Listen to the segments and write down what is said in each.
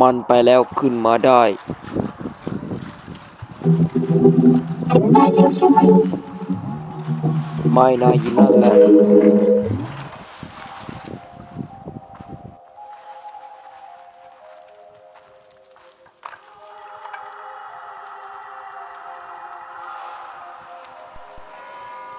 มันไปแล้วขึ้นมาได้ได้แล้วใช่ไหมไม่นายอยู่นั่นแหละ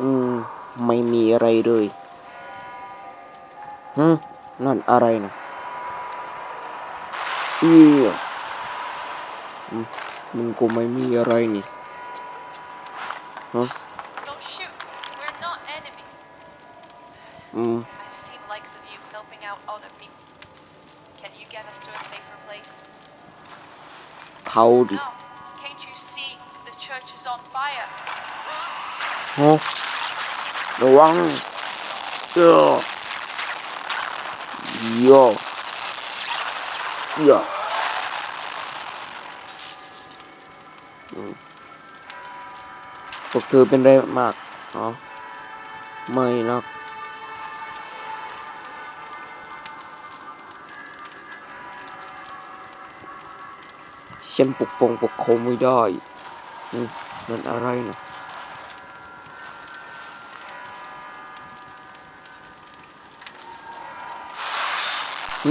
อืม ไม่มีอะไรเลยฮึนั่นอะไรนะ เอียอืมมันก็ไม่มีอะไรนี่ฮะ Don't shoot. We're not enemy. อืม I've seen likes of you helping out other people. Can you get us to a safer place? เขาดิ No. Can't you see the church is on fire? ฮะระวังเยอะเย อะเยอะอืมพวกเธอเป็นไรมากอ๋อไม่นักฉันปกป้องปกครองไม่ได้มนั่นอะไรนะอื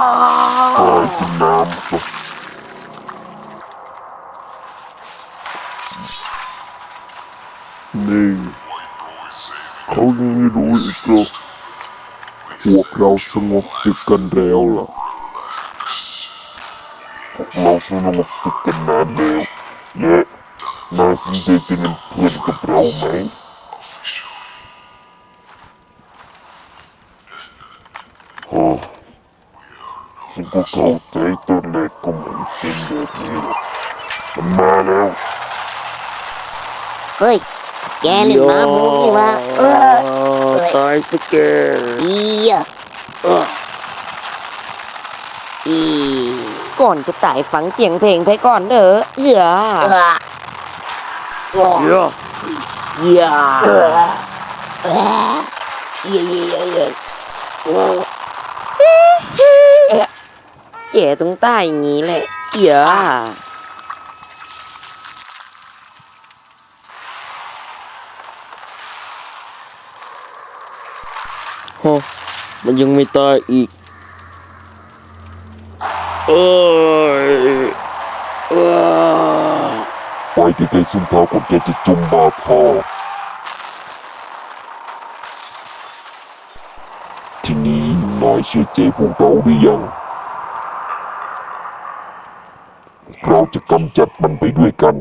นเออเออเออเออแดกเยอะเออเอาไปกินอีกหนึ่งเยี่ยเขายังไม่รู้อีกเหรอพวกเราสงบศึกกันแล้วล่ะพวกเราสงบศึกกันนานแล้วและนายสนใจจะเป็นเพื่อนกับเราไหมฮะ ฉันก็เข้าใจตอนแรกก็เหมือนเป็นแบบนี้หรอกมันมาแล้ว เฮ้ย แกเล่นมาโมกนี่วะเออตายสแกอีอะเอออีก่อนจะตายฟังเสียงเพลงไปก่อนเด้อเอือเออโอ้เยอะเหี้ยเออเออเหี้ยเหี้ยเหี้ยโอ้ แกต้องตายอย่างนี้แหละเอือฮะมันยังไม่ตายอีก เอ้ยเอ้ยไปที่ใกล้ๆซึ่งเท้าคนแกจะจมบาทอทีนี้นายเชื่อใจพวกเราหรือยัง เราจะกำจัดมันไปด้วยกัน